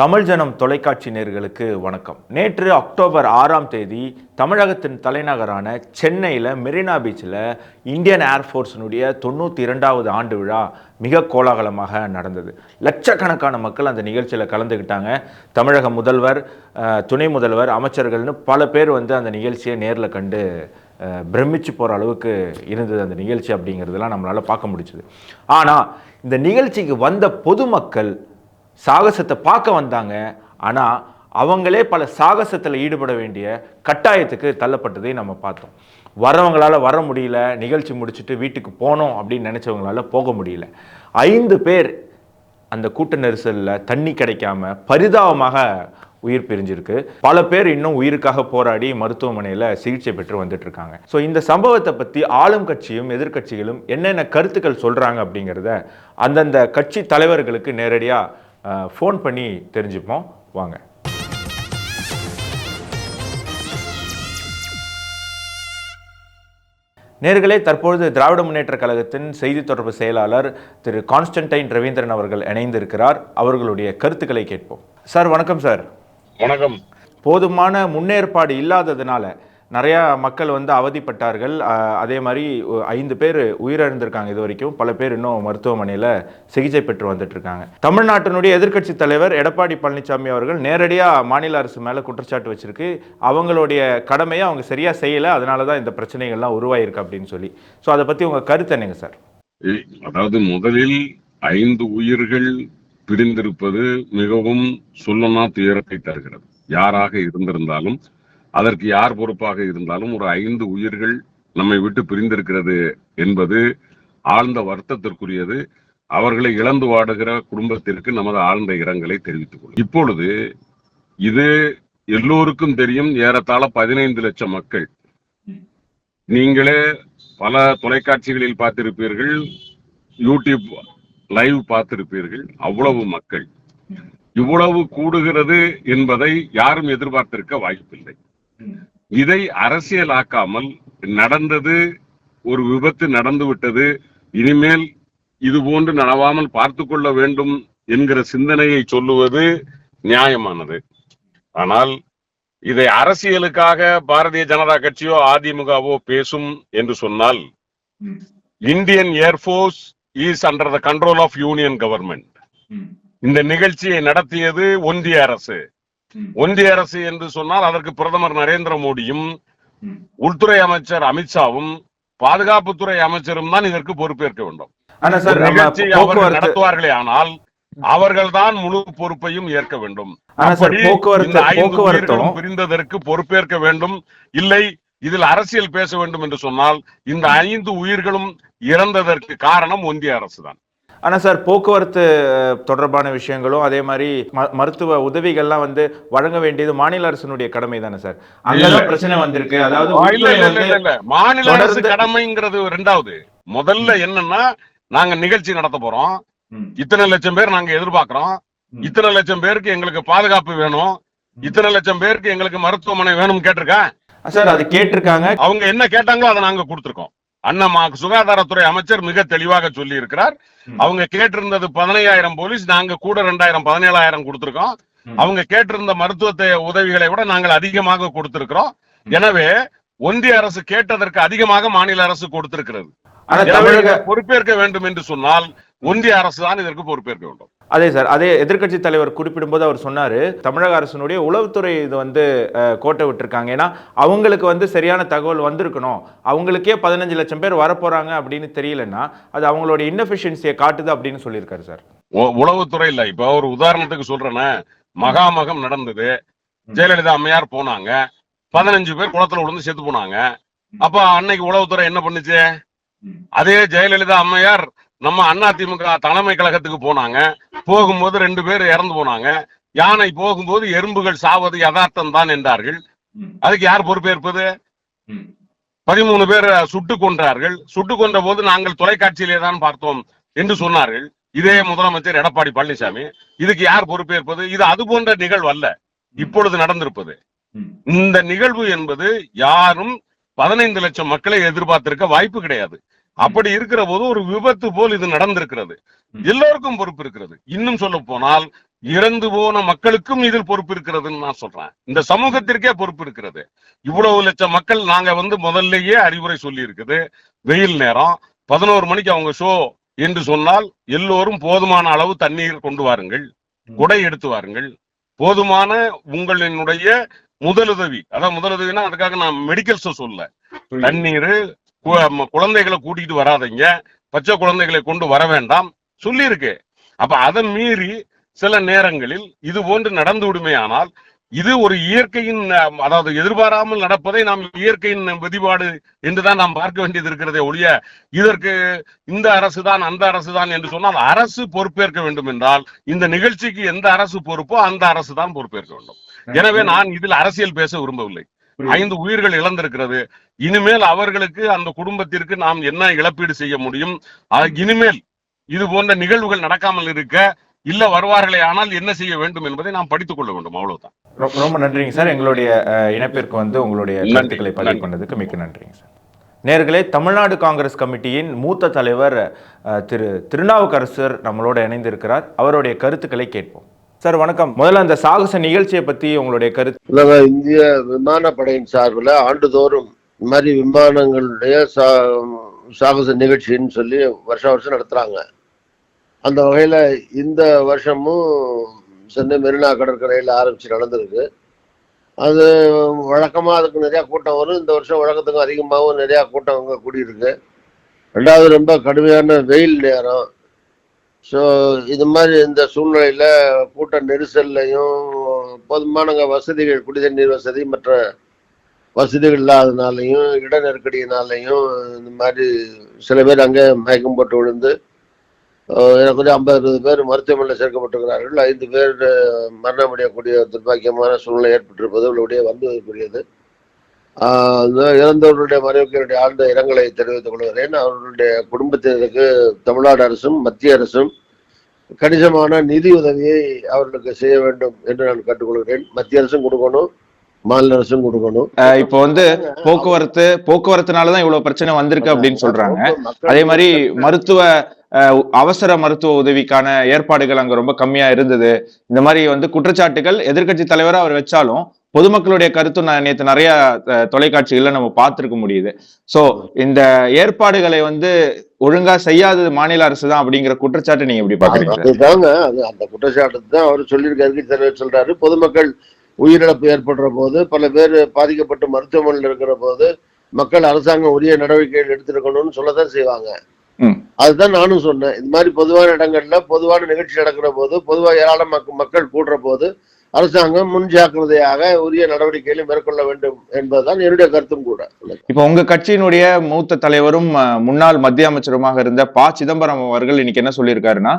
தமிழ் ஜனம் தொலைக்காட்சி நேர்களுக்கு வணக்கம். நேற்று அக்டோபர் ஆறாம் தேதி தமிழகத்தின் தலைநகரான சென்னையில் மெரினா பீச்சில் இந்தியன் ஏர்ஃபோர்ஸினுடைய தொண்ணூற்றி இரண்டாவது ஆண்டு விழா மிக கோலாகலமாக நடந்தது. லட்சக்கணக்கான மக்கள் அந்த நிகழ்ச்சியில் கலந்துக்கிட்டாங்க தமிழக முதல்வர் துணை முதல்வர் அமைச்சர்கள்னு பல பேர் வந்து அந்த நிகழ்ச்சியை நேரில் கண்டு பிரமிச்சு போகிற அளவுக்கு இருந்தது அந்த நிகழ்ச்சி அப்படிங்கிறதெல்லாம் நம்மளால் பார்க்க முடிச்சுது ஆனால் இந்த நிகழ்ச்சிக்கு வந்த பொதுமக்கள் சாகசத்தை பார்க்க வந்தாங்க. ஆனால் அவங்களே பல சாகசத்தில் ஈடுபட வேண்டிய கட்டாயத்துக்கு தள்ளப்பட்டதை நம்ம பார்த்தோம். வரவங்களால் வர முடியல நிகழ்ச்சி முடிச்சுட்டு வீட்டுக்கு போனோம் அப்படின்னு நினச்சவங்களால போக முடியல. ஐந்து பேர் அந்த கூட்ட நெரிசலில் தண்ணி கிடைக்காம பரிதாபமாக உயிர் பிரிஞ்சிருக்கு. பல பேர் இன்னும் உயிருக்காக போராடி மருத்துவமனையில் சிகிச்சை பெற்று வந்துட்டு இருக்காங்க ஸோ இந்த சம்பவத்தை பற்றி ஆளும் கட்சியும் எதிர்க்கட்சிகளும் என்னென்ன கருத்துக்கள் சொல்கிறாங்க அப்படிங்கிறத அந்தந்த கட்சி தலைவர்களுக்கு நேரடியாக ஃபோன் பண்ணி தெரிஞ்சுப்போம். வாங்க. நேர்களே தற்பொழுது திராவிட முன்னேற்றக் கழகத்தின் செய்தி தொடர்பு செயலாளர் திரு கான்ஸ்டன்டைன் ரவீந்திரன் அவர்கள் இணைந்திருக்கிறார். அவர்களுடைய கருத்துக்களை கேட்போம். சார் வணக்கம் சார். வணக்கம். போதுமான முன்னேற்பாடு இல்லாததுனால நிறையா மக்கள் வந்து அவதிப்பட்டார்கள். அதே மாதிரி ஐந்து பேர் உயிரிழந்திருக்காங்க இது வரைக்கும் பல பேர் இன்னும் மருத்துவமனையில் சிகிச்சை பெற்று வந்துட்டு இருக்காங்க தமிழ்நாட்டினுடைய எதிர்க்கட்சி தலைவர் எடப்பாடி பழனிசாமி அவர்கள் நேரடியாக மாநில அரசு மேலே குற்றச்சாட்டு வச்சிருக்கு. அவங்களுடைய கடமையை அவங்க சரியாக செய்யலை. அதனால தான் இந்த பிரச்சனைகள்லாம் உருவாயிருக்கு அப்படின்னு சொல்லி. ஸோ அதை பற்றி உங்கள் கருத்து என்னங்க சார்? அதாவது முதலில் ஐந்து உயிர்கள் பிரிந்திருப்பது மிகவும் சொல்லனா துயரத்தை தருகிறது. யாராக இருந்திருந்தாலும் அதற்கு யார் பொறுப்பாக இருந்தாலும் ஒரு ஐந்து உயிர்கள் நம்மை விட்டு பிரிந்திருக்கிறது என்பது ஆழ்ந்த வருத்தத்திற்குரியது. அவர்களை இழந்து வாடுகிற குடும்பத்திற்கு நமது ஆழ்ந்த இரங்கலை தெரிவித்துக் கொள்ளும் இப்பொழுது இது எல்லோருக்கும் தெரியும் ஏறத்தாழ பதினைந்து லட்சம் மக்கள். நீங்களே பல தொலைக்காட்சிகளில் பார்த்திருப்பீர்கள் யூடியூப் லைவ் பார்த்திருப்பீர்கள். அவ்வளவு மக்கள். இவ்வளவு கூடுகிறது என்பதை யாரும் எதிர்பார்த்திருக்க வாய்ப்பில்லை. இதை அரசியலாக்காமல் நடந்தது ஒரு விபத்து நடந்து விட்டது இனிமேல் இது போன்று நடவாமல் பார்த்து கொள்ள வேண்டும் என்கிற சிந்தனையை சொல்லுவது நியாயமானது. ஆனால் இதை அரசியலுக்காக பாரதிய ஜனதா கட்சியோ அதிமுகவோ பேசும் என்று சொன்னால் Indian air force is under the control of union government இந்த நிகழ்ச்சியை நடத்தியது ஒன்றிய அரசு. ஒன்றிய அரசு என்று சொன்னால் அதற்கு பிரதமர் நரேந்திர மோடியும் உள்துறை அமைச்சர் அமித்ஷாவும் பாதுகாப்புத்துறை அமைச்சரும் தான் இதற்கு பொறுப்பேற்க வேண்டும். அவர்கள் நடத்துவார்களே ஆனால் அவர்கள்தான் முழு பொறுப்பையும் ஏற்க வேண்டும். பிரிந்ததற்கு பொறுப்பேற்க வேண்டும். இல்லை இதில் அரசியல் பேச வேண்டும் என்று சொன்னால் இந்த ஐந்து உயிர்களும் இறந்ததற்கு காரணம் ஒன்றிய அரசுதான். ஆனால் சார் போக்குவரத்து தொடர்பான விஷயங்களும் அதே மாதிரி மருத்துவ உதவிகள்லாம் வந்து வழங்க வேண்டியது மாநில அரசினுடைய கடமை தானே சார்? அங்கதான் பிரச்சனை வந்திருக்கு. அதாவது. மாநில அரசு கடமைங்கிறது ரெண்டாவது. முதல்ல என்னன்னா நாங்க நிகழ்ச்சி நடத்த போறோம். இத்தனை லட்சம் பேர் நாங்க எதிர்பார்க்கிறோம். இத்தனை லட்சம் பேருக்கு எங்களுக்கு பாதுகாப்பு வேணும். இத்தனை லட்சம் பேருக்கு எங்களுக்கு மருத்துவமனை வேணும் கேட்டிருக்கேன். சார் அது கேட்டிருக்காங்க. அவங்க என்ன கேட்டாங்களோ அதை நாங்க கொடுத்திருக்கோம். அண்ணன் மா- சுகாதாரத்துறை அமைச்சர் மிக தெளிவாக சொல்லி இருக்கிறார். அவங்க கேட்டிருந்தது பதினையாயிரம் போலீஸ் நாங்க கூட ரெண்டாயிரம் பதினேழாயிரம் கொடுத்திருக்கோம். அவங்க கேட்டிருந்த மருத்துவத்தை உதவிகளை விட நாங்கள் அதிகமாக கொடுத்திருக்கிறோம். எனவே ஒன்றிய அரசு கேட்டதற்கு அதிகமாக மாநில அரசு கொடுத்திருக்கிறது. தமிழக பொறுப்பேற்க வேண்டும் என்று சொன்னால் ஒன்றிய அரசு தான் இதற்கு பொறுப்பேற்க வேண்டும். அதே சார் அதே எதிர்க்கட்சி தலைவர் குறிப்பிடும்போது அவர் சொன்னாரு தமிழக அரசினுடைய உளவுத்துறை இது வந்து கோட்டை விட்டுருக்காங்க. ஏன்னா அவங்களுக்கு வந்து சரியான தகவல் வந்திருக்கணும். அவங்களுக்கே பதினஞ்சு லட்சம் பேர் வரப்போறாங்க அப்படின்னு தெரியலன்னா அது அவங்களுடைய இன்னஃபிஷியன்சியை காட்டுது அப்படின்னு சொல்லியிருக்காரு சார். உளவுத்துறை இல்ல. இப்ப ஒரு உதாரணத்துக்கு சொல்றேன்னா மகாமகம் நடந்தது. ஜெயலலிதா அம்மையார் போனாங்க. பதினஞ்சு பேர் குளத்துல விழுந்து செத்து போனாங்க. அப்ப அன்னைக்கு உளவுத்துறை என்ன பண்ணுச்சு? அதே ஜெயலலிதா அம்மையார் நம்ம அதிமுக தலைமை கழகத்துக்கு போனாங்க. போகும்போது ரெண்டு பேர் இறந்து போனாங்க. யானை போகும்போது எறும்புகள் சாவது யதார்த்தம் தான் என்றார்கள். அதுக்கு யார் பொறுப்பேற்பது? பதிமூணு பேர் சுட்டு கொன்றார்கள். சுட்டு கொன்ற போது நாங்கள் தொலைக்காட்சியிலே தான் பார்த்தோம் என்று சொன்னார்கள். இதே முதலமைச்சர் எடப்பாடி பழனிசாமி. இதுக்கு யார் பொறுப்பேற்பது? இது அது போன்ற நிகழ்வு அல்ல. இப்பொழுது நடந்திருப்பது. இந்த நிகழ்வு என்பது யாரும் பதினைந்து லட்சம் மக்களை எதிர்பார்த்திருக்க வாய்ப்பு கிடையாது. அப்படி இருக்கிற போது ஒரு விபத்து போல் இது நடந்திருக்கிறது. எல்லோருக்கும் பொறுப்பு இருக்கிறது. இன்னும் சொல்ல போனால் இறந்து போன மக்களுக்கும் இதில் பொறுப்பு இருக்கிறதுன்னு நான் சொல்றேன். இந்த சமூகத்திற்கே பொறுப்பு இருக்கிறது. இவ்வளவு லட்சம் மக்கள் நாங்க வந்து முதல்லயே அறிவுரை சொல்லி இருக்குது வெயில் நேரம். பதினோரு மணிக்கு அவங்க ஷோ என்று சொன்னால் எல்லோரும் போதுமான அளவு தண்ணீர் கொண்டு வாருங்கள். குடை எடுத்து வாருங்கள். போதுமான உங்களினுடைய முதலுதவி. அதான் முதலுதவினா அதுக்காக நான் மெடிக்கல்ஸ் சொல்ல. தண்ணீர் குழந்தைகளை கூட்டிட்டு வராதீங்க. பச்சை குழந்தைகளை கொண்டு வர வேண்டாம். சொல்லியிருக்கு. அப்ப அதை மீறி சில நேரங்களில் இது போன்று நடந்து விடுமே ஆனால் இது ஒரு இயற்கையின் அதாவது எதிர்பாராமல் நடப்பதை நாம் இயற்கையின் விதிபாடு என்றுதான் நாம் பார்க்க வேண்டியது இருக்கிறதே ஒழிய இதற்கு இந்த அரசு தான் அந்த அரசு தான் என்று சொன்னால் அரசு பொறுப்பேற்க வேண்டும் என்றால் இந்த நிகழ்ச்சிக்கு எந்த அரசு பொறுப்போ அந்த அரசு தான் பொறுப்பேற்க வேண்டும். எனவே நான் இதில் அரசியல் பேச விரும்பவில்லை. ஐந்து உயிர்கள் இழந்திருக்கிறது. இனிமேல் அவர்களுக்கு அந்த குடும்பத்திற்கு நாம் என்ன இழப்பீடு செய்ய முடியும்? இனிமேல் இது போன்ற நிகழ்வுகள் நடக்காமல் இருக்க இல்ல வருவார்களே ஆனால் என்ன செய்ய வேண்டும் என்பதை நாம் படித்துக் கொள்ள வேண்டும். அவ்வளவுதான். ரொம்ப ரொம்ப நன்றிங்க சார். எங்களுடைய இணைப்பிற்கு வந்து உங்களுடைய கருத்துக்களை பதிவு. பண்ணதுக்கு மிக்க நன்றிங்க சார். நேர்களே தமிழ்நாடு காங்கிரஸ் கமிட்டியின் மூத்த தலைவர் திரு திருநாவுக்கரசர் நம்மளோட இணைந்திருக்கிறார். அவருடைய கருத்துக்களை கேட்போம். சார் வணக்கம். முதல்ல அந்த சாகச நிகழ்ச்சியை பத்தி உங்களுடைய கருத்து. உலக இந்திய விமானப்படையின் சார்பில் ஆண்டுதோறும் இந்த மாதிரி விமானங்களுடைய சா சாகச நிகழ்ச்சின்னு சொல்லி வருஷம் வருஷம் நடத்துகிறாங்க அந்த வகையில் இந்த வருஷமும் சென்னை மெரினா கடற்கரையில் ஆரம்பித்து நடந்திருக்கு. அது வழக்கமாக அதுக்கு நிறையா கூட்டம் வரும். இந்த வருஷம் வழக்கத்துக்கும் அதிகமாகவும் நிறையா கூட்டம் அங்கே கூடியிருக்கு. ரெண்டாவது ரொம்ப கடுமையான வெயில் நேரம். ஸோ இது மாதிரி இந்த சூழ்நிலையில் கூட்ட நெரிசல்லையும் போதுமான வசதிகள் குடிதண்ணீர் வசதி மற்ற வசதிகள் இல்லாதனாலையும் இட நெருக்கடியினாலையும் இந்த மாதிரி சில பேர் அங்கே மயக்கம் போட்டு விழுந்து எனக்கு கொஞ்சம் ஐம்பது அறுபது பேர் மருத்துவமனையில் சேர்க்கப்பட்டிருக்கிறார்கள். ஐந்து பேர் மரணமடையக்கூடிய துர்பாக்கியமான சூழ்நிலை ஏற்பட்டிருப்பது உங்களுடைய வந்ததற்குரியது ஆஹ், இறந்தவர்களுடைய மறைவுக்கு என்னுடைய ஆழ்ந்த இரங்கலை தெரிவித்துக் கொள்கிறேன். அவர்களுடைய குடும்பத்தினருக்கு தமிழ்நாடு அரசும் மத்திய அரசும் கணிசமான நிதி உதவியை அவர்களுக்கு செய்ய வேண்டும் என்று நான் கேட்டுக்கொள்கிறேன். மத்திய அரசும் கொடுக்கணும் மாநில அரசும் கொடுக்கணும். அஹ், இப்போ வந்து போக்குவரத்து போக்குவரத்துனாலதான் இவ்வளவு பிரச்சனை வந்திருக்கு அப்படின்னு சொல்றாங்க. அதே மாதிரி மருத்துவ அவசர மருத்துவ உதவிக்கான ஏற்பாடுகள் அங்க ரொம்ப கம்மியா இருந்தது. இந்த மாதிரி வந்து குற்றச்சாட்டுகள் எதிர்க்கட்சி தலைவரா அவர் வச்சாலும் பொதுமக்களுடைய கருத்தும் நான் நேத்து நிறைய தொலைக்காட்சிகள்ல நம்ம பார்த்திருக்க முடியுது. சோ இந்த ஏற்பாடுகளை வந்து ஒழுங்கா செய்யாதது மாநில அரசு தான் அப்படிங்கிற குற்றச்சாட்டு நீங்க எப்படி பாக்குறீங்க? அதுதாங்க. அது அந்த குற்றச்சாட்டு தான் அவர் சொல்லியிருக்காரு. தலைவர் சொல்றாரு. பொதுமக்கள் உயிரிழப்பு ஏற்படுற போது பல பேர் பாதிக்கப்பட்டு மருத்துவமனையில் இருக்கிற போது மக்கள் அரசாங்கம் உரிய நடவடிக்கைகள் எடுத்திருக்கணும்னு சொல்லதான் செய்வாங்க. அதுதான் நானும் சொன்னேன். இந்த மாதிரி பொதுவான இடங்கள்ல பொதுவான நிகழ்ச்சி நடக்கிற போது பொதுவாக ஏராளம் மக்க- மக்கள் கூடுற போது அரசாங்கம் முன் ஜாக்கிரதையாக உரிய நடவடிக்கைகளை மேற்கொள்ள வேண்டும் என்பதுதான் என்னுடைய கருத்தும் கூட. இப்போ உங்க கட்சியினுடைய மூத்த தலைவரும் முன்னாள் மத்திய அமைச்சருமாக இருந்த ப. சிதம்பரம் அவர்கள் இன்னைக்கு என்ன சொல்லியிருக்காருன்னா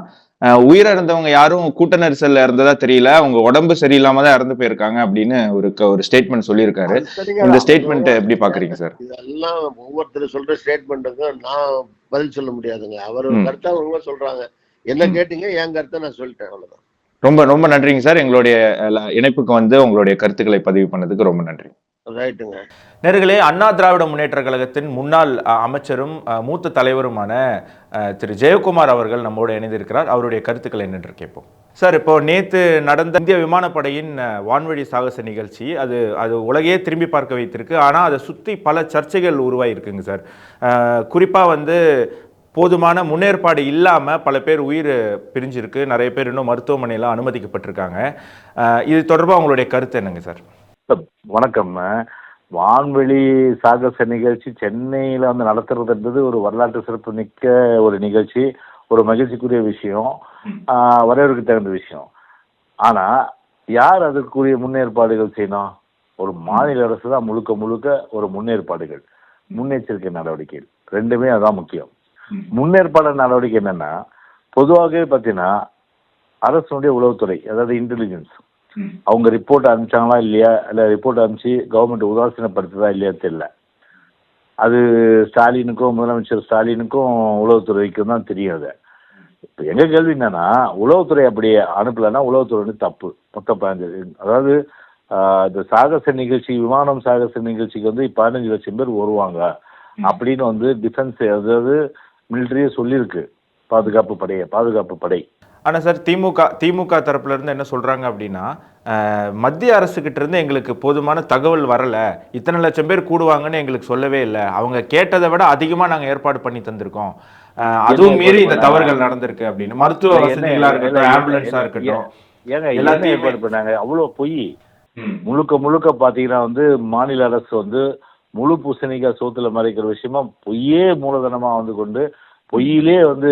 உயிரிழந்தவங்க யாரும் கூட்ட நெரிசல்ல இருந்ததா தெரியல அவங்க உடம்பு சரியில்லாம தான் இறந்து போயிருக்காங்க அப்படின்னு ஒரு ஒரு ஸ்டேட்மெண்ட் சொல்லியிருக்காரு. இந்த ஸ்டேட்மெண்ட் எப்படி பாக்குறீங்க சார்? இதெல்லாம் ஒவ்வொருத்தர் சொல்ற ஸ்டேட்மெண்ட்டுக்கும் நான் பதில் சொல்ல முடியாதுங்க. அவர். கருத்தை அவங்க சொல்றாங்க. என்ன. கேட்டீங்க என் கருத்தை நான் சொல்லிட்டேன் அவ்வளவுதான். ரொம்ப ரொம்ப நன்றிங்க சார். எங்களுடைய இணைப்புக்கு வந்து உங்களுடைய கருத்துக்களை பதிவு பண்ணதுக்கு ரொம்ப நன்றி. ரைட்டுங்க. நேர்களே அண்ணா திராவிட முன்னேற்ற கழகத்தின் முன்னாள் அமைச்சரும் மூத்த தலைவருமான திரு. ஜெயக்குமார் அவர்கள் நம்மோடு இணைந்திருக்கிறார். அவருடைய கருத்துக்களை என்னென்று கேட்போம். சார் இப்போ நேத்து நடந்த இந்திய விமானப்படையின் வான்வழி சாகச நிகழ்ச்சி அது அது உலகையே திரும்பி பார்க்க வைத்திருக்கு. ஆனால் அதை சுற்றி பல சர்ச்சைகள் உருவாகிருக்குங்க சார். குறிப்பாக வந்து போதுமான முன்னேற்பாடு இல்லாமல் பல பேர் உயிர் பிரிஞ்சிருக்கு. நிறைய பேர் இன்னும் மருத்துவமனையில் அனுமதிக்கப்பட்டிருக்காங்க. இது தொடர்பாக உங்களுடைய கருத்து என்னங்க சார்? வணக்கம். வான்வெளி சாகச நிகழ்ச்சி சென்னையில் வந்து நடத்துறதுன்றது ஒரு வரலாற்று சிறப்பு மிக்க ஒரு நிகழ்ச்சி ஒரு மகிழ்ச்சிக்குரிய விஷயம் ஆஹ் வரவேற்கு தகுந்த விஷயம். ஆனால் யார் அதற்குரிய முன்னேற்பாடுகள் செய்யணும்? ஒரு மாநில அரசு தான் முழுக்க முழுக்க ஒரு முன்னேற்பாடுகள் முன்னெச்சரிக்கை நடவடிக்கைகள். ரெண்டுமே அதான் முக்கியம். முன்னேற்பாடு நடவடிக்கை என்னன்னா பொதுவாகவே பார்த்தீங்கன்னா அரசுடைய உளவுத்துறை அதாவது இன்டெலிஜென்ஸ் அவங்க ரிப்போர்ட் அனுப்பிச்சாங்களா இல்லையா? இல்லை ரிப்போர்ட் அனுப்பிச்சு கவர்மெண்ட் உதாசீனப்படுத்துதா இல்லையா தெரியல. அது ஸ்டாலினுக்கும் முதலமைச்சர் ஸ்டாலினுக்கும் உளவுத்துறைக்கும் தான் தெரியும் அது. இப்போ எங்க கேள்வி என்னன்னா உளவுத்துறை அப்படி அனுப்பலைன்னா உளவுத்துறை வந்து தப்பு மொத்தம் பதினஞ்சு. அதாவது இந்த சாகச நிகழ்ச்சி விமானம் சாகச நிகழ்ச்சிக்கு வந்து பதினஞ்சு லட்சம் பேர் வருவாங்க. அப்படின்னு வந்து டிஃபென்ஸ் அதாவது மிலிட்டரியே சொல்லியிருக்கு. பாதுகாப்பு படையை பாதுகாப்பு படை. ஆனால் சார் திமுக திமுக தரப்புல இருந்து என்ன சொல்றாங்க அப்படின்னா மத்திய அரசுகிட்ட இருந்து எங்களுக்கு போதுமான தகவல் வரல. இத்தனை லட்சம் பேர் கூடுவாங்கன்னு எங்களுக்கு சொல்லவே இல்லை. அவங்க கேட்டதை விட அதிகமாக நாங்கள் ஏற்பாடு பண்ணி தந்திருக்கோம். அதுவும் மீறி இந்த தவறுகள் நடந்திருக்கு அப்படின்னு. மருத்துவ என்ன- வசதிகளா இருக்கட்டும் என்ன- ஆம்புலன்ஸா என்ன- இருக்கட்டும். ஏங்க எல்லாத்தையுமே- ஏற்பாடு பண்ணாங்க? அவ்வளோ பொய். முழுக்க முழுக்க பார்த்தீங்கன்னா வந்து மாநில அரசு வந்து முழு பூசணிக்காய் சோத்துல மறைக்கிற விஷயமா பொய்யே மூலதனமா வந்து கொண்டு பொய்யிலே வந்து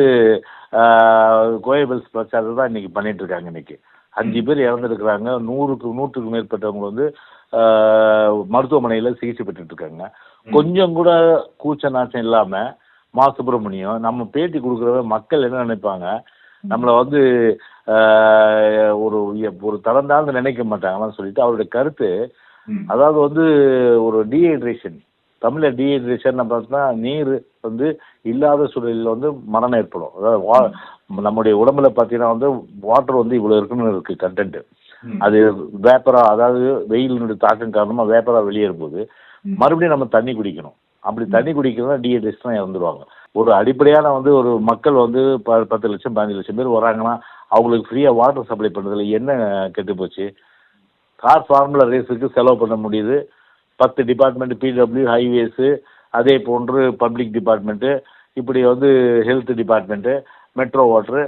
கோயபிள்ஸ் பிரச்சாரத்தை தான் இன்னைக்கு பண்ணிட்டு இருக்காங்க இன்னைக்கு. அஞ்சு பேர் இறந்துருக்குறாங்க. நூறுக்கு நூற்றுக்கு மேற்பட்டவங்க வந்து ஆஹ், மருத்துவமனையில சிகிச்சை பெற்றுட்டு இருக்காங்க கொஞ்சம் கூட கூச்ச நாச்சம் இல்லாம மா சுப்பிரமணியம் நம்ம பேட்டி கொடுக்குறவ மக்கள் என்ன நினைப்பாங்க? நம்மளை வந்து ஆஹ், ஒரு ஒரு தரம் தாழ்ந்து நினைக்க மாட்டாங்கன்னு சொல்லிட்டு அவருடைய கருத்து அதாவது வந்து ஒரு டீஹைட்ரேஷன் தமிழ்ல டீஹைட்ரேஷன் நம்ம பார்த்தோம்னா நீர் வந்து இல்லாத சூழலில் வந்து மரணம் ஏற்படும். அதாவது வா- நம்முடைய உடம்புல பார்த்தீங்கன்னா வந்து வாட்டர் வந்து இவ்வளோ இருக்குன்னு இருக்கு கண்டென்ட் அது வேப்பரா அதாவது வெயிலினுடைய தாக்கம் காரணமாக வேப்பரா வெளியேறும் போது மறுபடியும் நம்ம தண்ணி குடிக்கணும். அப்படி தண்ணி குடிக்கிறதா டீஹைட்ரேஷன் இறந்துருவாங்க. ஒரு அடிப்படையான வந்து ஒரு மக்கள் வந்து ப பத்து லட்சம் பதினஞ்சு லட்சம் பேர் வராங்கன்னா அவங்களுக்கு ஃப்ரீயாக வாட்டர் சப்ளை பண்ணுறதுல என்ன கெட்டு போச்சு? கார் ஃபார்முலா ரேஸுக்கு செலவு பண்ண முடியுது. பத்து டிபார்ட்மெண்ட் பிடபிள்யூ ஹைவேஸு அதே போன்று பப்ளிக் டிபார்ட்மெண்ட்டு இப்படி வந்து ஹெல்த் டிபார்ட்மெண்ட்டு மெட்ரோ வாட்ரு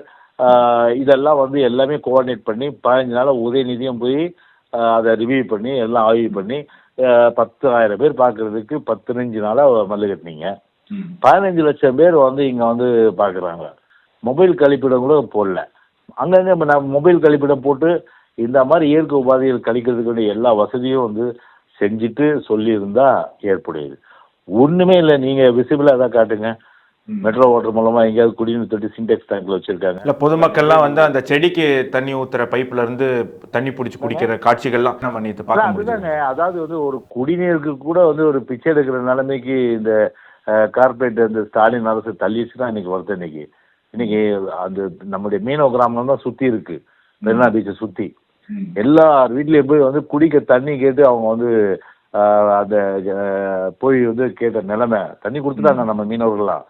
இதெல்லாம் வந்து எல்லாமே கோஆர்டினேட் பண்ணி பதினஞ்சு நாள் உதயநிதியும் போய் அதை ரிவ்யூ பண்ணி எல்லாம் ஆய்வு பண்ணி பத்து ஆயிரம் பேர் பார்க்கறதுக்கு பதினஞ்சு நாளாக மல்லு கட்டினீங்க. பதினஞ்சு லட்சம் பேர் வந்து இங்கே வந்து பார்க்குறாங்க. மொபைல் கழிப்பிடம் கூட போடல. அங்கங்கே நம்ம மொபைல் கழிப்பிடம் போட்டு இந்த மாதிரி இயற்கை உபாதைகள் கழிக்கிறதுக்கு எல்லா வசதியும் வந்து செஞ்சுட்டு சொல்லியிருந்தா ஏற்புடையது. ஒன்றுமே இல்லை நீங்கள் விசிபிளாக தான் காட்டுங்க. மெட்ரோ வாட்டர் மூலமாக எங்கேயாவது குடிநீர் தொட்டி சின்டெக்ஸ் டேங்க்ல வச்சுருக்காங்க. இல்ல பொதுமக்கள்லாம் வந்து அந்த செடிக்கு தண்ணி ஊத்துற பைப்ல இருந்து தண்ணி பிடிச்சி குடிக்கிற காட்சிகள்லாம் நம்ம நேற்று பார்க்க முடியுது? அதுதாங்க. அதாவது வந்து ஒரு குடிநீருக்கு கூட வந்து ஒரு பிச்சை எடுக்கிற நிலைமைக்கு இந்த கார்பரேட் அந்த ஸ்டாலின் அரசு தள்ளிச்சு தான் இன்னைக்கு வருது இன்னைக்கு. இன்னைக்கு அந்த நம்முடைய மீனவ கிராமம் தான் சுத்தி இருக்கு. மெரினா பீச்சை சுத்தி. எல்லார் வீட்லயும் போய் வந்து குடிக்க தண்ணி கேட்டு அவங்க வந்து அந்த போய் வந்து கேட்ட நிலைமை. தண்ணி கொடுத்துட்டாங்க நம்ம மீனவர்கள்லாம்.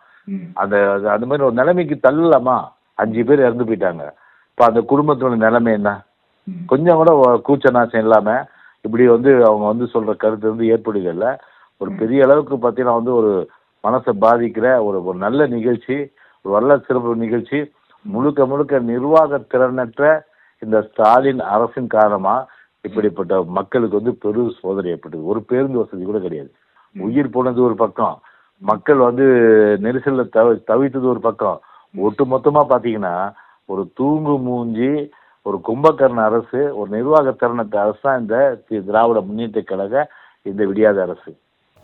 அந்த அந்த மாதிரி ஒரு நிலைமைக்கு தள்ளலாமா? அஞ்சு பேர் இறந்து போயிட்டாங்க. இப்போ அந்த குடும்பத்தோட நிலைமை என்ன? கொஞ்சம் கூட கூச்ச நாச்சம் இல்லாம இப்படி வந்து அவங்க வந்து சொல்ற கருத்து வந்து ஏற்படுகல ஒரு பெரிய அளவுக்கு பார்த்தீங்கன்னா வந்து ஒரு மனசை பாதிக்கிற ஒரு ஒரு நல்ல நிகழ்ச்சி ஒரு நல்ல சிறப்பு நிகழ்ச்சி முழுக்க முழுக்க நிர்வாக திறனற்ற இந்த ஸ்டாலின் அரசின் காரணமா இப்படிப்பட்ட மக்களுக்கு வந்து பெரு சோதனை ஏற்பட்டது. ஒரு பேருந்து வசதி கூட கிடையாது. உயிர் போனது ஒரு பக்கம். மக்கள் வந்து நெரிசல்ல தவ தவித்தது ஒரு பக்கம். ஒட்டு மொத்தமா பாத்தீங்கன்னா ஒரு தூங்கு மூஞ்சி ஒரு கும்பகர்ண அரசு ஒரு நிர்வாக திறனற்ற அரசு தான் இந்த திராவிட முன்னேற்ற கழக இந்த விடியாத அரசு.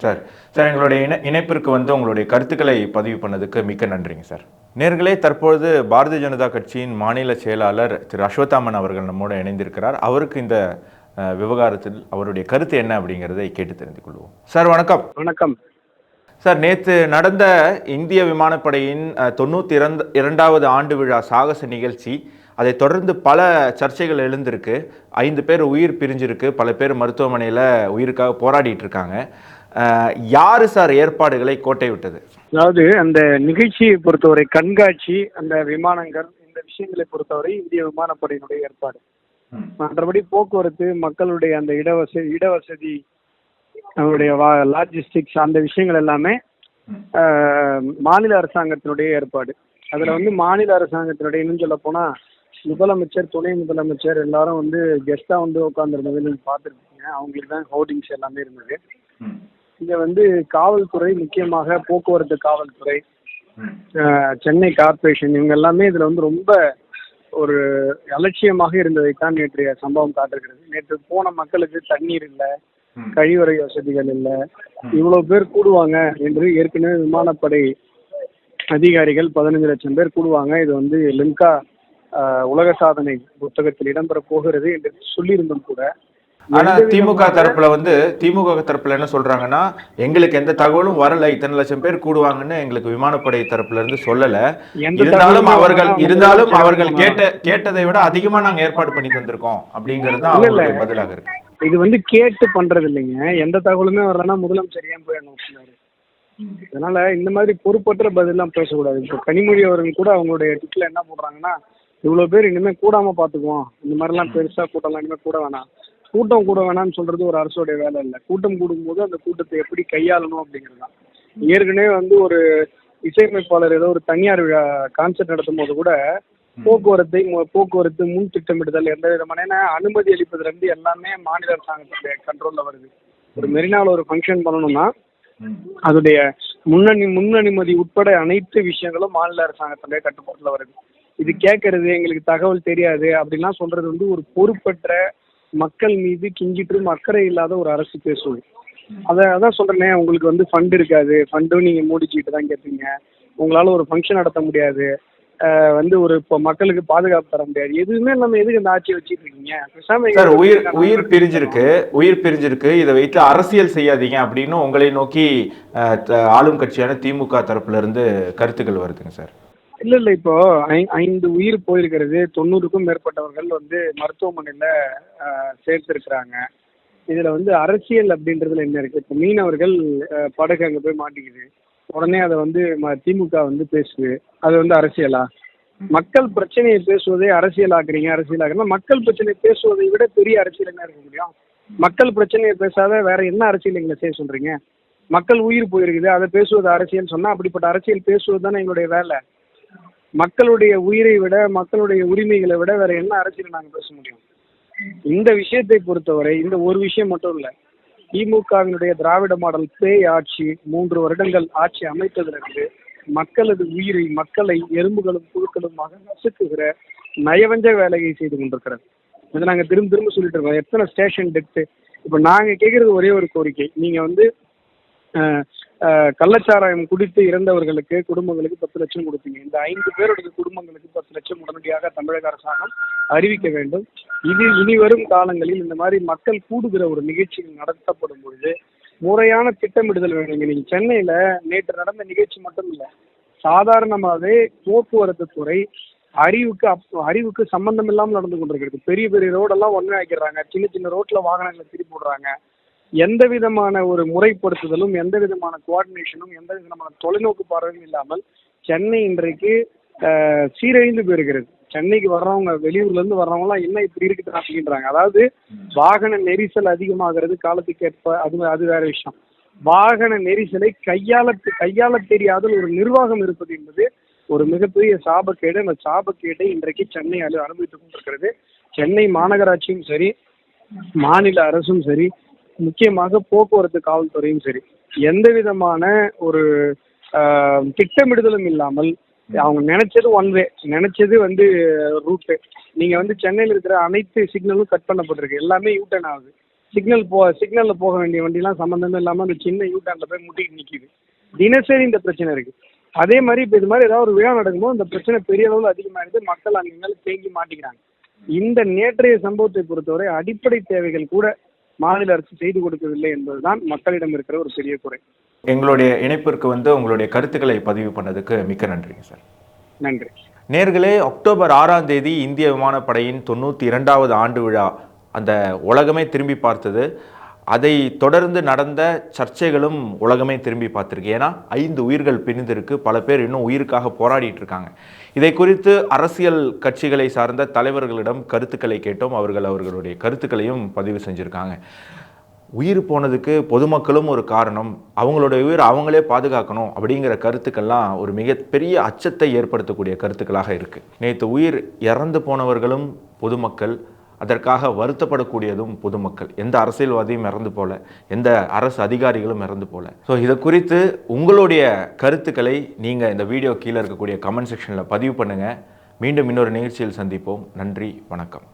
சார் சார் எங்களுடைய இணை இணைப்பிற்கு வந்து உங்களுடைய கருத்துக்களை பதிவு பண்ணதுக்கு மிக்க நன்றிங்க சார். நேர்களே தற்பொழுது பாரதிய ஜனதா கட்சியின் மாநில செயலாளர் திரு அஸ்வத்தாமன் அவர்கள் நம்மோடு இணைந்திருக்கிறார். அவருக்கு இந்த விவகாரத்தில் அவருடைய கருத்து என்ன அப்படிங்கிறதை கேட்டு தெரிந்து கொள்வோம். சார் வணக்கம். வணக்கம். சார் நேற்று நடந்த இந்திய விமானப்படையின் தொண்ணூத்தி இரண்டு இரண்டாவது ஆண்டு விழா சாகச நிகழ்ச்சி அதை தொடர்ந்து பல சர்ச்சைகள் எழுந்திருக்கு. ஐந்து பேர் உயிர் பிரிஞ்சிருக்கு. பல பேர் மருத்துவமனையில் உயிருக்காக போராடிட்டு இருக்காங்க. யாரு சார் ஏற்பாடுகளை கோட்டை விட்டது? அதாவது அந்த நிகழ்ச்சியை பொறுத்தவரை கண்காட்சி அந்த விமானங்கள் இந்த விஷயங்களை பொறுத்தவரை இந்திய விமானப்படையினுடைய ஏற்பாடு. மற்றபடி போக்குவரத்து மக்களுடைய அந்த இடவசதி இடவசதி அவருடைய லாஜிஸ்டிக்ஸ் அந்த விஷயங்கள் எல்லாமே மாநில அரசாங்கத்தினுடைய ஏற்பாடு. அதில் வந்து மாநில அரசாங்கத்தினுடைய இன்னும் சொல்ல போனால் முதலமைச்சர் துணை முதலமைச்சர் எல்லாரும் வந்து கெஸ்ட்டாக வந்து உட்காந்துருந்தது நீங்கள் பார்த்துருப்பீங்க. அவங்களுக்கு தான் ஹோர்டிங்ஸ் எல்லாமே இருந்தது. இங்க வந்து காவல்துறை முக்கியமாக போக்குவரத்து காவல்துறை சென்னை கார்ப்பரேஷன் இவங்க எல்லாமே இதுல வந்து ரொம்ப ஒரு அலட்சியமாக இருந்ததைத்தான் நேற்றைய சம்பவம் காட்டுகிறது நேற்று போன மக்களுக்கு தண்ணீர் இல்லை கழிவறை வசதிகள் இல்லை இவ்வளவு பேர் கூடுவாங்க என்று ஏற்கனவே விமானப்படை அதிகாரிகள் பதினஞ்சு லட்சம் பேர் கூடுவாங்க. இது வந்து லிம்கா உலக சாதனை புத்தகத்தில் இடம்பெற போகிறது என்று சொல்லியிருந்தும் கூட ஆனா திமுக தரப்புல வந்து திமுக தரப்புல என்ன சொல்றாங்கன்னா எங்களுக்கு எந்த தகவலும் வரல. இத்தனை லட்சம் பேர் கூடுவாங்கன்னு எங்களுக்கு விமானப்படை தரப்புல இருந்து சொல்லல. இருந்தாலும் அவர்கள் இருந்தாலும் அவர்கள். கேட்ட கேட்டதை விட அதிகமா நாங்க ஏற்பாடு பண்ணி தந்திருக்கோம். அப்படிங்கிறது. அவங்களுடைய பதிலாக இருக்கு. இது வந்து கேட்டு பண்றது இல்லைங்க எந்த தகவலுமே வரலன்னா முதலமைச்சர் ஏன் போய் சொன்னாரு அதனால இந்த மாதிரி பொறுப்பற்ற பதிலாம் பேசக்கூடாது. இப்போ கனிமொழி அவர்கள் கூட அவங்களுடைய ட்விட்டில் என்ன போடுறாங்கன்னா இவ்வளோ பேர் இனிமேல் கூடாமல் பார்த்துக்குவோம் இந்த மாதிரிலாம் பெருசாக கூட்டம்லாம் இனிமேல் கூட வேணாம். கூட்டம் கூட வேணாம்னு சொல்கிறது ஒரு அரசோடைய வேலை இல்லை. கூட்டம் கூடும்போது அந்த கூட்டத்தை எப்படி கையாளணும் அப்படிங்கிறது தான் ஏற்கனவே வந்து ஒரு இசையமைப்பாளர் ஏதோ ஒரு தனியார் விழா கான்சர்ட் நடத்தும் போது கூட போக்குவரத்தை போக்குவரத்து முன் திட்டமிடுதல் எந்த விதமான அனுமதி அளிப்பதுலேருந்து எல்லாமே மாநில அரசாங்கத்துடைய கண்ட்ரோலில் வருது. ஒரு மெரினாவில் ஒரு ஃபங்க்ஷன் பண்ணணும்னா அதோடைய முன்னணி முன் அனுமதி உட்பட அனைத்து விஷயங்களும் மாநில அரசாங்கத்துடைய கட்டுப்பாட்டில் வருது. இது கேட்கறது எங்களுக்கு தகவல் தெரியாது அப்படிலாம் சொல்றது வந்து ஒரு பொறுப்பற்ற மக்கள் மீது கிஞ்சிற்றும் அக்கறை இல்லாத ஒரு அரசு பேசுவது அதை அதான் சொல்றேனே உங்களுக்கு வந்து ஃபண்ட் இருக்காது. ஃபண்டும் நீங்க மூடிச்சிட்டு தான் கேட்பீங்க உங்களால ஒரு ஃபங்க்ஷன் நடத்த முடியாது. வந்து ஒரு இப்போ மக்களுக்கு பாதுகாப்பு தர முடியாது. எதுவுமே நம்ம எதுக்கு இந்த ஆட்சியை வச்சுட்டு இருக்கீங்க? சார் உயிர் உயிர் பிரிஞ்சிருக்கு. உயிர் பிரிஞ்சிருக்கு. இதை வைத்து அரசியல் செய்யாதீங்க அப்படின்னு உங்களை நோக்கி ஆளும் கட்சியான திமுக தரப்புல இருந்து கருத்துக்கள் வருதுங்க சார் இல்ல இல்ல இப்போ ஐ- ஐந்து உயிர் போயிருக்கிறது. தொண்ணூறுக்கும் மேற்பட்டவர்கள் வந்து மருத்துவமனையில சேர்த்துருக்குறாங்க சேர்த்திருக்கிறாங்க. இதுல வந்து அரசியல் அப்படின்றதுல என்ன இருக்கு? இப்போ மீனவர்கள் படகு அங்க போய் மாட்டிக்குது. உடனே அதை வந்து ம- திமுக வந்து பேசுது. அது வந்து அரசியலா? மக்கள் பிரச்சனையை பேசுவதை அரசியலாக்குறீங்க அரசியலாக்குறீங்க. மக்கள் பிரச்சனையை பேசுவதை விட பெரிய அரசியல் என்ன இருக்க முடியும் மக்கள் பிரச்சனையை பேசாத வேற என்ன அரசியல் எங்களை செய்ய சொல்றீங்க? மக்கள் உயிர் போயிருக்குது. அதை பேசுவது அரசியல் சொன்னா அப்படிப்பட்ட அரசியல் பேசுவது தானே எங்களுடைய வேலை. மக்களுடைய உயிரை விட மக்களுடைய உரிமைகளை விட வேற என்ன அரசியல் நாங்கள் பேச முடியும்? இந்த விஷயத்தை பொறுத்தவரை இந்த ஒரு விஷயம் மட்டும் இல்ல. திமுகவினுடைய திராவிட மாடல் பேய் ஆட்சி மூன்று வருடங்கள் ஆட்சி அமைத்ததிலிருந்து மக்களது உயிரை மக்களை எறும்புகளும் புழுக்களுமாக நசுக்குகிற நயவஞ்ச வேலையை செய்து கொண்டிருக்கிறது. இதை நாங்க திரும்ப திரும்ப சொல்லிட்டு இருக்கோம். எத்தனை ஸ்டேஷன் டெத்து இப்ப நாங்க கேட்கறது ஒரே ஒரு கோரிக்கை. நீங்க வந்து கள்ளச்சாராயம் குடித்து இறந்தவர்களுக்கு குடும்பங்களுக்கு பத்து லட்சம் கொடுப்பீங்க. இந்த ஐந்து பேருடைய குடும்பங்களுக்கு பத்து லட்சம் உடனடியாக தமிழக அரசாங்கம் அறிவிக்க வேண்டும். இது இனி வரும் காலங்களில் இந்த மாதிரி மக்கள் கூடுகிற ஒரு நிகழ்ச்சிகள் நடத்தப்படும் பொழுது முறையான திட்டமிடுதல் வேணுங்க நீங்க சென்னையில நேற்று நடந்த நிகழ்ச்சி மட்டும் இல்ல சாதாரணமாகவே போக்குவரத்து துறை அறிவுக்கு அப் அறிவுக்கு சம்பந்தம் இல்லாமல் நடந்து கொண்டிருக்கிறது. பெரிய பெரிய ரோடெல்லாம் ஒன்றே ஆக்கிடுறாங்க சின்ன சின்ன ரோட்ல வாகனங்களை திருப்பி விடுறாங்க. எந்த விதமான ஒரு முறைப்படுத்துதலும் எந்த விதமான கோஆர்டினேஷனும் எந்த விதமான தொலைநோக்கு பார்வையும் இல்லாமல் சென்னை இன்றைக்கு சீரழிந்து போயிருக்கிறது. சென்னைக்கு வர்றவங்க வெளியூர்ல இருந்து என்ன இப்படி இருக்குது அப்படின்றாங்க. அதாவது வாகன நெரிசல் அதிகமாகிறது காலத்துக்கேற்ப அது அது வேற விஷயம். வாகன நெரிசலை கையாள கையாள தெரியாத ஒரு நிர்வாகம் இருப்பது என்பது ஒரு மிகப்பெரிய சாபக்கேடு. அந்த சாபக்கேடை இன்றைக்கு சென்னை அனுபவித்துக் கொண்டிருக்கிறது. சென்னை மாநகராட்சியும் சரி மாநில அரசும் சரி முக்கியமாக போக்குவரத்து காவல்துறையும் சரி. எந்த விதமான ஒரு திட்டமிடுதலும் இல்லாமல் அவங்க நினைச்சது ஒன் வே நினைச்சது வந்து ரூட்டு நீங்க வந்து சென்னையில் இருக்கிற அனைத்து சிக்னலும் கட் பண்ணப்பட்டிருக்கு. எல்லாமே யூ டர்ன் ஆகுது. சிக்னல் போ சிக்னல்ல போக வேண்டிய வண்டிலாம் சம்மந்தமே இல்லாமல் அந்த சின்ன யூ போய் முட்டிட்டு நிக்குது. தினசரி இந்த பிரச்சனை இருக்கு. அதே மாதிரி இப்போ இது மாதிரி ஏதாவது ஒரு விழா நடக்கும்போது அந்த பிரச்சனை பெரிய அளவில் அதிகமாகிடுது மக்கள் அங்கே தேங்கி மாட்டிக்கிறாங்க. இந்த நேற்றைய சம்பவத்தை பொறுத்தவரை அடிப்படை தேவைகள் கூட மாநில அரசு செய்து கொடுக்கவில்லை என்பதுதான் மக்களிடம் இருக்கிற ஒரு பெரிய குறை. எங்களுடைய இணைப்பிற்கு வந்து உங்களுடைய கருத்துக்களை பதிவு பண்ணதுக்கு மிக்க நன்றிங்க சார். நன்றி. நேர்களே அக்டோபர் ஆறாம் தேதி இந்திய விமானப்படையின் தொண்ணூற்றி இரண்டாவது ஆண்டு விழா அந்த உலகமே திரும்பி பார்த்தது. அதை தொடர்ந்து நடந்த சர்ச்சைகளும் உலகமே திரும்பி பார்த்துருக்கு. ஏன்னா ஐந்து உயிர்கள் பிரிந்திருக்கு. பல பேர் இன்னும் உயிருக்காக போராடிட்டு இருக்காங்க இதை குறித்து அரசியல் கட்சிகளை சார்ந்த தலைவர்களிடம் கருத்துக்களை கேட்டோம். அவர்கள் அவர்களுடைய கருத்துக்களையும் பதிவு செஞ்சுருக்காங்க. உயிர் போனதுக்கு பொதுமக்களும் ஒரு காரணம். அவங்களுடைய உயிர் அவங்களே பாதுகாக்கணும் அப்படிங்கிற கருத்துக்கள்லாம் ஒரு மிகப்பெரிய அச்சத்தை ஏற்படுத்தக்கூடிய கருத்துக்களாக இருக்குது நேற்று உயிர் இறந்து போனவர்களும் பொதுமக்கள் அதற்காக வருத்தப்படக்கூடியதும் பொதுமக்கள். எந்த அரசியல்வாதியும் இறந்து போல எந்த அரசு அதிகாரிகளும் இறந்து போல. ஸோ இதை குறித்து உங்களுடைய கருத்துக்களை நீங்கள் இந்த வீடியோ கீழே இருக்கக்கூடிய கமெண்ட் செக்ஷனில் பதிவு பண்ணுங்கள் மீண்டும் இன்னொரு நிகழ்ச்சியில் சந்திப்போம். நன்றி வணக்கம்.